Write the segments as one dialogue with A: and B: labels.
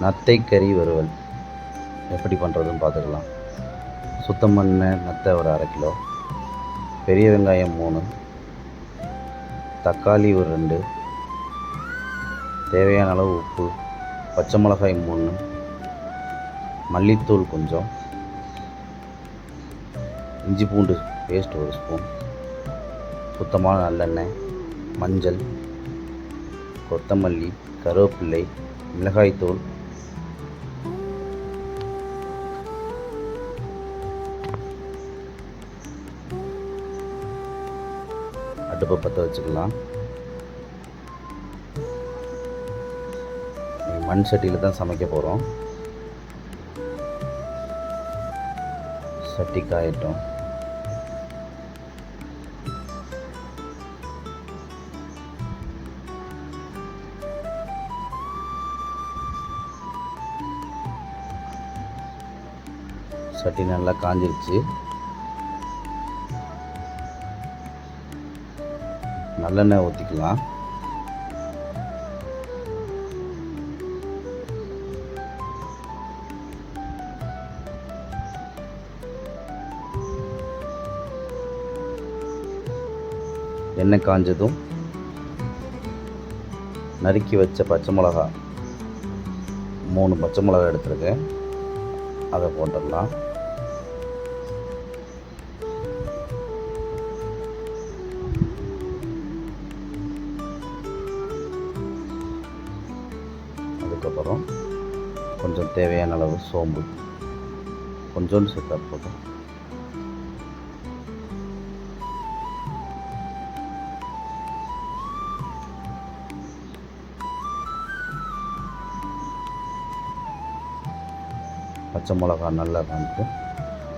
A: நத்தை கறி வறுவல். எப்படி பண்ணுறதுன்னு பார்த்துக்கலாம். சுத்தம் பண்ண நத்தை ஒரு அரை கிலோ. பெரிய வெங்காயம் மூணு. தக்காளி ஒரு ரெண்டு. தேவையான அளவு உப்பு. பச்சை மிளகாய் மூணு. மல்லித்தூள் கொஞ்சம். இஞ்சி பூண்டு பேஸ்ட் ஒரு ஸ்பூன் சுத்தமான நல்லெண்ணெய் மஞ்சள் கொத்தமல்லி கருவேப்பிள்ளை மிளகாய்த்தூள் அடுப்பை பற்ற வச்சுக்கலாம். மண் சட்டியில் தான் சமைக்க போகிறோம் சட்டி காயட்டும். சட்டி நல்லா காஞ்சிருச்சு. நல்லெண்ணெய் ஊற்றிக்கலாம் எண்ணெய் காஞ்சதும் நறுக்கி வச்ச பச்சை மிளகா மூணு பச்சை மிளகா எடுத்துருக்கேன். அதை போட்டுடலாம். தேவையான அளவு சோம்பு. கொஞ்சோண்டு சேர்த்தா போதும். பச்சை மிளகா நல்லா வந்துட்டு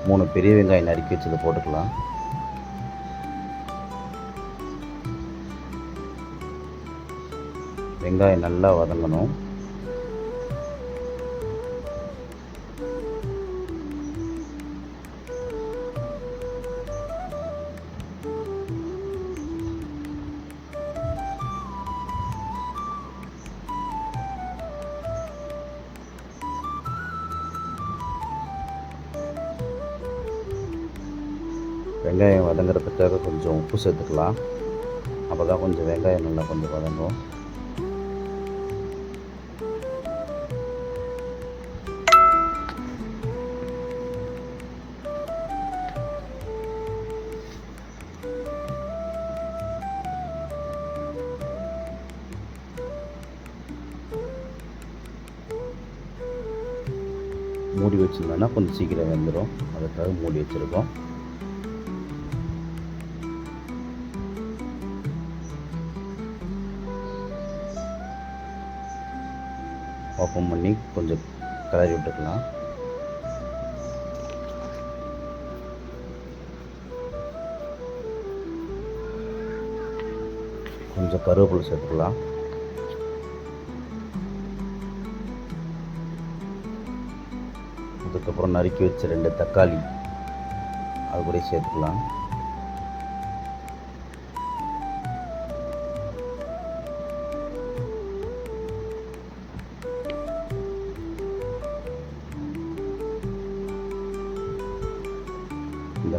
A: மூணு பெரிய வெங்காயம் நறுக்கி வச்சதை போட்டுக்கலாம். வெங்காயம் நல்லா வதங்கணும். வெங்காயம் வதங்குறதுக்காக கொஞ்சம் உப்பு சேர்த்துக்கலாம். அப்போ தான் கொஞ்சம் வெங்காயம் நல்லா கொஞ்சம் வதங்கும். மூடி வச்சுருந்தோன்னா கொஞ்சம் சீக்கிரம் வெந்துடும் அதுக்காக மூடி வச்சுருக்கோம். ஓப்பன் பண்ணி கொஞ்சம் கிளறி விட்டுக்கலாம். கொஞ்சம் கருவேப்பிலை சேர்த்துக்கலாம். அதுக்கப்புறம் நறுக்கி வச்ச ரெண்டு தக்காளி அது கூட சேர்த்துக்கலாம்.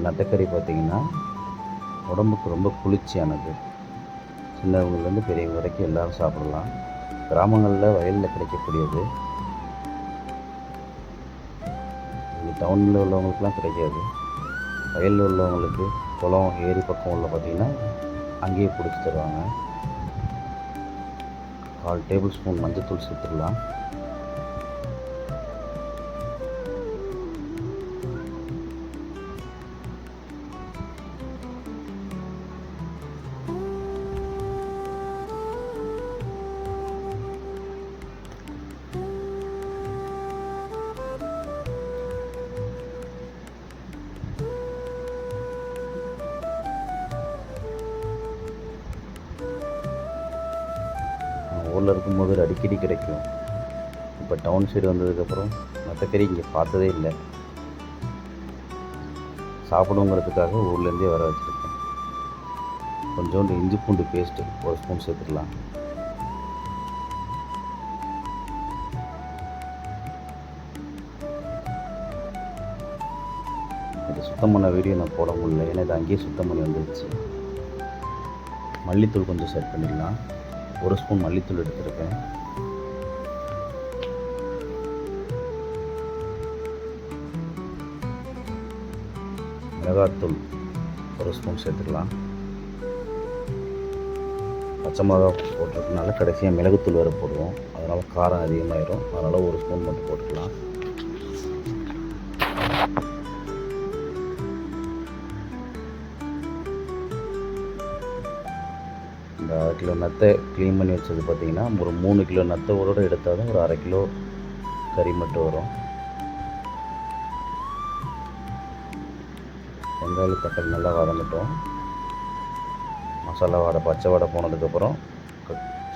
A: இந்த பார்த்திங்கன்னா உடம்புக்கு ரொம்ப குளிர்ச்சியானது. சின்னவங்கலேருந்து பெரியவங்க வரைக்கும் எல்லோரும் சாப்பிடலாம். கிராமங்களில் வயலில் கிடைக்கக்கூடியது. இங்கே டவுனில் உள்ளவங்களுக்குலாம் கிடைக்காது. வயலில் உள்ளவங்களுக்கு குளம் ஏரி பக்கம் உள்ள பார்த்திங்கன்னா அங்கேயே பிடிச்சி தருவாங்க கால் டேபிள் ஸ்பூன் மஞ்சத்தூள் சேர்த்துடலாம். ஊரில் இருக்கும்போது அடிக்கடி கிடைக்கும். இப்போ டவுன் சைடு வந்ததுக்கப்புறம் மற்றக்கறி இங்கே பார்த்ததே இல்லை. சாப்பிடுங்கிறதுக்காக ஊர்லேருந்தே வர வச்சுருக்கேன். கொஞ்சோண்டு இஞ்சி பூண்டு பேஸ்ட்டு ஒரு ஸ்பூன் சேர்த்துடலாம். இது சுத்தம் பண்ண வீடியோ நான் போட முடியல. ஏன்னா இது அங்கேயே சுத்தம் பண்ணி வந்துருச்சு. மல்லித்தூள் கொஞ்சம் செட் பண்ணிடலாம். ஒரு ஸ்பூன் மல்லித்தூள் எடுத்திருக்கேன். மிளகாத்தூள் ஒரு ஸ்பூன் சேர்த்துக்கலாம். பச்சை மிளகா போட்டிருக்கனால கடைசியாக மிளகுத்தூள் வேறு போடுவோம். அதனால் காரம் அதிகமாயிரும். அதனால் ஒரு ஸ்பூன் மட்டும் போட்டுக்கலாம். அரை கிலோ நத்தை க்ளீன் பண்ணி வச்சது பார்த்திங்கன்னா ஒரு மூணு கிலோ நத்தை உரோட எடுத்தால் தான் ஒரு அரை கிலோ கறி மட்டும் வரும். வெங்காயம் தக்காளி நல்லா வதங்கட்டும். மசாலா வாடை பச்சை வாடை போனதுக்கப்புறம்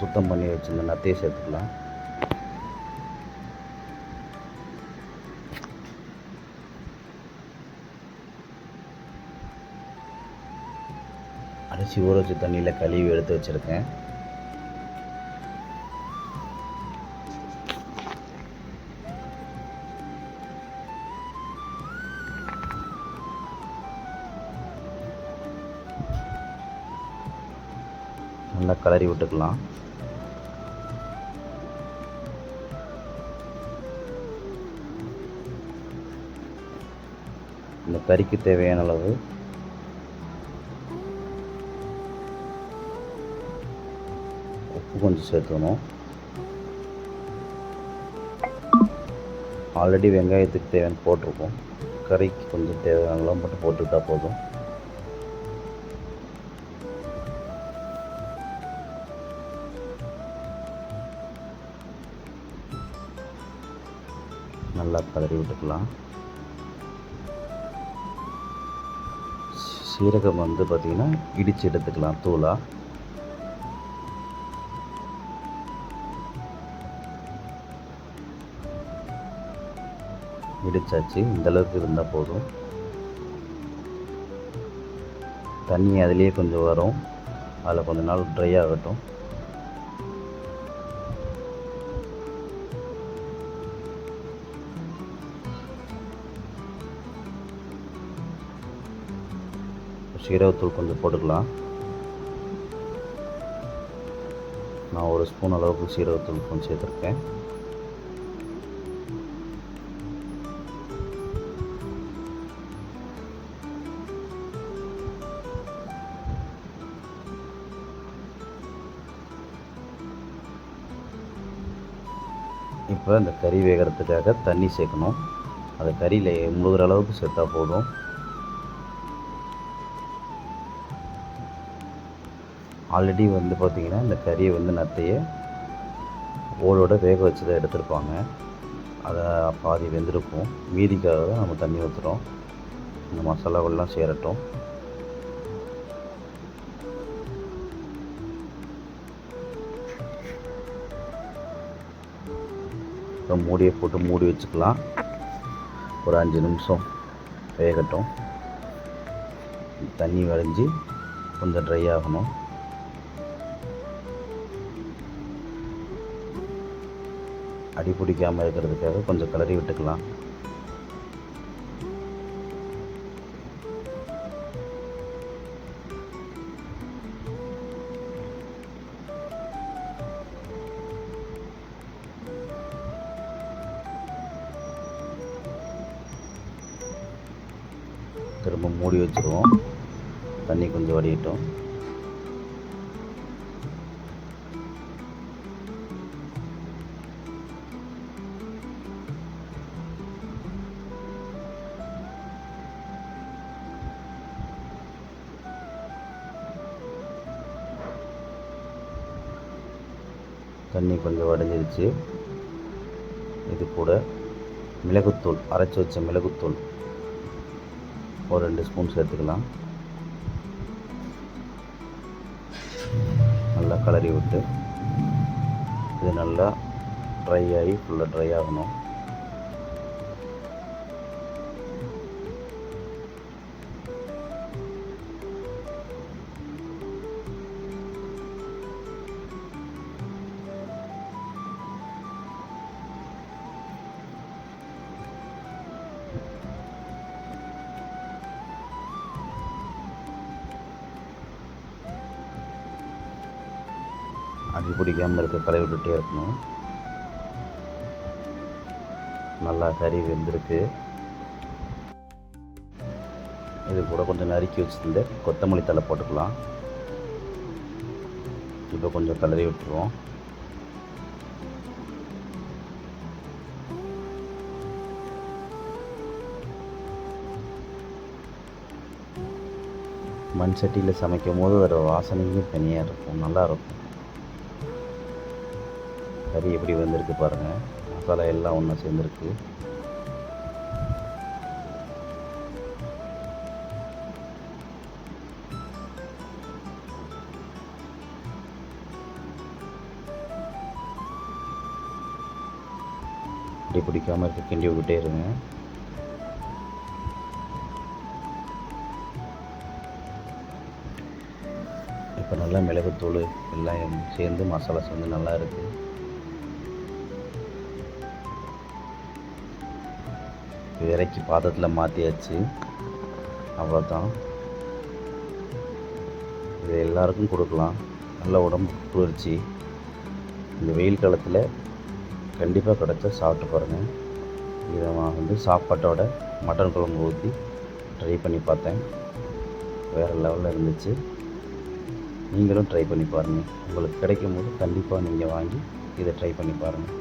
A: சுத்தம் பண்ணி வச்சிருந்த நத்தையை சேர்த்துக்கலாம். அரிசி ஊற வச்ச தண்ணியில் கழுவி எடுத்து வச்சுருக்கேன். நல்லா கலரி விட்டுக்கலாம். இந்த கறிக்கு தேவையான அளவு உப்பு கொஞ்சம் சேர்த்துக்கணும். ஆல்ரெடி வெங்காயத்துக்கு தேவையான போட்டிருக்கோம். கறிக்கு கொஞ்சம் தேவையானலாம் மட்டும் போட்டுக்கிட்டா போதும். நல்லா கலரி விட்டுக்கலாம். சீரகம் வந்து பார்த்திங்கன்னா இடித்து எடுத்துக்கலாம் தூளாக இடிச்சாச்சு இந்தளவுக்கு இருந்தால் போதும். தண்ணி அதுலேயே கொஞ்சம் வரும். அதில் கொஞ்ச நாள் ட்ரை ஆகட்டும். சீரகத்தூள் கொஞ்சம் போட்டுக்கலாம். நான் ஒரு ஸ்பூன் அளவுக்கு சீரகத்தூள் கொஞ்சம் சேர்த்துருக்கேன். இப்போ இந்த கறி வேகிறதுக்காக தண்ணி சேர்க்கணும். அதை கறியில் முழுகிற அளவுக்கு சேர்த்தா போதும். ஆல்ரெடி வந்து பார்த்திங்கன்னா இந்த கறியை வந்து நத்தையை ஓடோட வேக வச்சு தான் எடுத்திருப்பாங்க. அதை பாதி வெந்திருக்கும். மீதிக்காக தான் நம்ம தண்ணி ஊற்றுறோம் இந்த மசாலாவெல்லாம் சேரட்டும். அப்புறம் மூடியை போட்டு மூடி வச்சுக்கலாம். ஒரு அஞ்சு நிமிஷம் வேகட்டும். தண்ணி வரைஞ்சி கொஞ்சம் ட்ரை ஆகணும். அடி பிடிக்காமல் இருக்கிறதுக்காக கொஞ்சம் கிளறி விட்டுக்கலாம். திரும்ப மூடி வச்சுருவோம். தண்ணி கொஞ்சம் வடிகட்டும் தண்ணி கொஞ்சம் வடிஞ்சிருச்சு. இது கூட மிளகுத்தூள் அரைச்சி வச்ச மிளகுத்தூள். ஒரு ரெண்டு ஸ்பூன் சேர்த்துக்கலாம் நல்லா கலரி விட்டு இது நல்லா ட்ரை ஆகி ஃபுல்லாக ட்ரை ஆகணும். அடி பிடிக்காமல் இருக்க கலை விட்டுட்டே இருக்கணும். நல்லா கறி வெந்திருக்கு. இது கூட கொஞ்சம் நறுக்கி வச்சுருந்து கொத்தமல்லி தழை போட்டுக்கலாம். இப்போ கொஞ்சம் கலரி விட்டுருவோம். மண் சட்டியில் சமைக்கும் போது அதோட வாசனையும் தனியாக இருக்கும். நல்லாயிருக்கும் கறி எப்படி வந்திருக்கு பாருங்கள் மசாலா எல்லாம் ஒன்றா சேர்ந்துருக்கு. அப்படி பிடிக்காமல் இருக்க கிண்டி விட்டுட்டே இருங்க. இப்போ நல்லா மிளகுத்தூள் எல்லாம் சேர்ந்து மசாலா சேர்ந்து நல்லா இருக்குது இறக்கி பாத்திரத்தில் மாற்றியாச்சு அவ்வளோதான் இது எல்லாருக்கும் கொடுக்கலாம். நல்ல உடம்பு குளிர்ச்சி. இந்த வெயில் காலத்தில் கண்டிப்பாக கிடச்சா சாப்பிட்டு பாருங்கள் இதை நான் வந்து சாப்பாட்டோட மட்டன் குழம்பு ஊற்றி ட்ரை பண்ணி பார்த்தேன். வேறு லெவலில் இருந்துச்சு. நீங்களும் ட்ரை பண்ணி பாருங்கள் உங்களுக்கு கிடைக்கும் போது கண்டிப்பாக நீங்கள் வாங்கி இதை ட்ரை பண்ணி பாருங்கள்